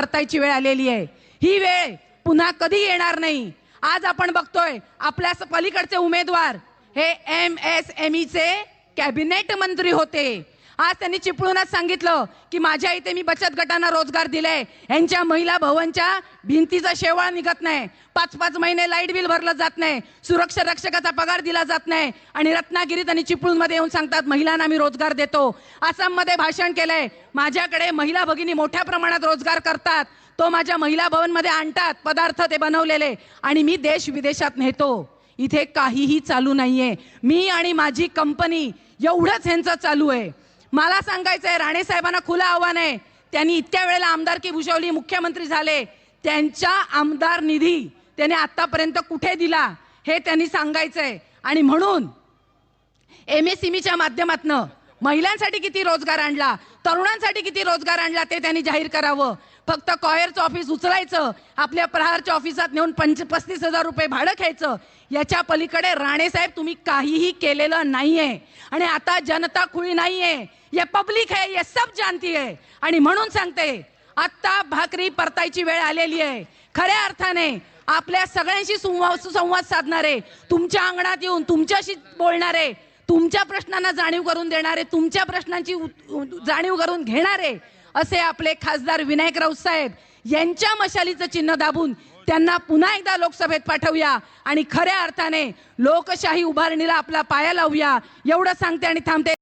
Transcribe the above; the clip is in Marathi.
परतायची वेळ आलेली आहे. ही वेळ पुन्हा कधी येणार नाही. आज आपण बघतोय आपल्या पलीकडचे उमेदवार हे एम एस एम चे कॅबिनेट मंत्री होते. आज त्यांनी चिपळूनच सांगितलं की माझ्या इथे मी बचत गटांना रोजगार दिले यांच्या महिला भवनच्या भिंतीचा शेवाळ निघत नाही. पाच पाच महिने लाइट बिल भरलं जात नाही. सुरक्षा रक्षकाचा पगार दिला जात नाही. आणि रत्नागिरीत आणि चिपळूणमध्ये येऊन सांगतात महिलांना मी रोजगार देतो. आसाममध्ये भाषण केलंय माझ्याकडे महिला भगिनी मोठ्या प्रमाणात रोजगार करतात. तो माझ्या महिला भवनमध्ये आणतात पदार्थ ते बनवलेले. आणि मी देश विदेशात नेतो. इथे काहीही चालू नाहीये. मी आणि माझी कंपनी एवढंच ह्यांचं चालू आहे. मला सांगायचंय राणे साहेबांना खुलं आव्हान आहे. त्यांनी इतक्या वेळेला आमदारकी भूषवली मुख्यमंत्री झाले. त्यांच्या आमदार निधी त्याने आतापर्यंत कुठे दिला हे त्यांनी सांगायचंय. आणि म्हणून एम एस च्या माध्यमातनं महिलांसाठी किती रोजगार आणला तरुणांसाठी किती रोजगार आणला ते त्यांनी जाहीर करावं. फक्त कॉयरचं ऑफिस उचलायचं आपल्या प्रहारच्या ऑफिसात नेऊन पंच पस्तीस हजार रुपये भाडं घ्यायचं याच्या पलीकडे राणेसाहेब तुम्ही काहीही केलेलं नाहीये. आणि आता जनता खुळी नाहीये. ये पब्लिक आहे ये सब जानती आहे आणि म्हणून सांगते आत्ता भाकरी परतायची वेळ आलेली आहे. खऱ्या अर्थाने आपल्या सगळ्यांशी संवाद सुसंवाद साधणारे तुमच्या अंगणात येऊन तुमच्याशी बोलणारे तुमच्या प्रश्नांना जाणीव करून देणारे तुमच्या प्रश्नांची जाणीव करून घेणारे असे आपले खासदार विनायक राऊत साहेब यांच्या मशालीचं चिन्ह दाबून त्यांना पुन्हा एकदा लोकसभेत पाठवूया आणि खऱ्या अर्थाने लोकशाही उभारणीला आपला पाया लावूया. एवढं सांगते आणि थांबते.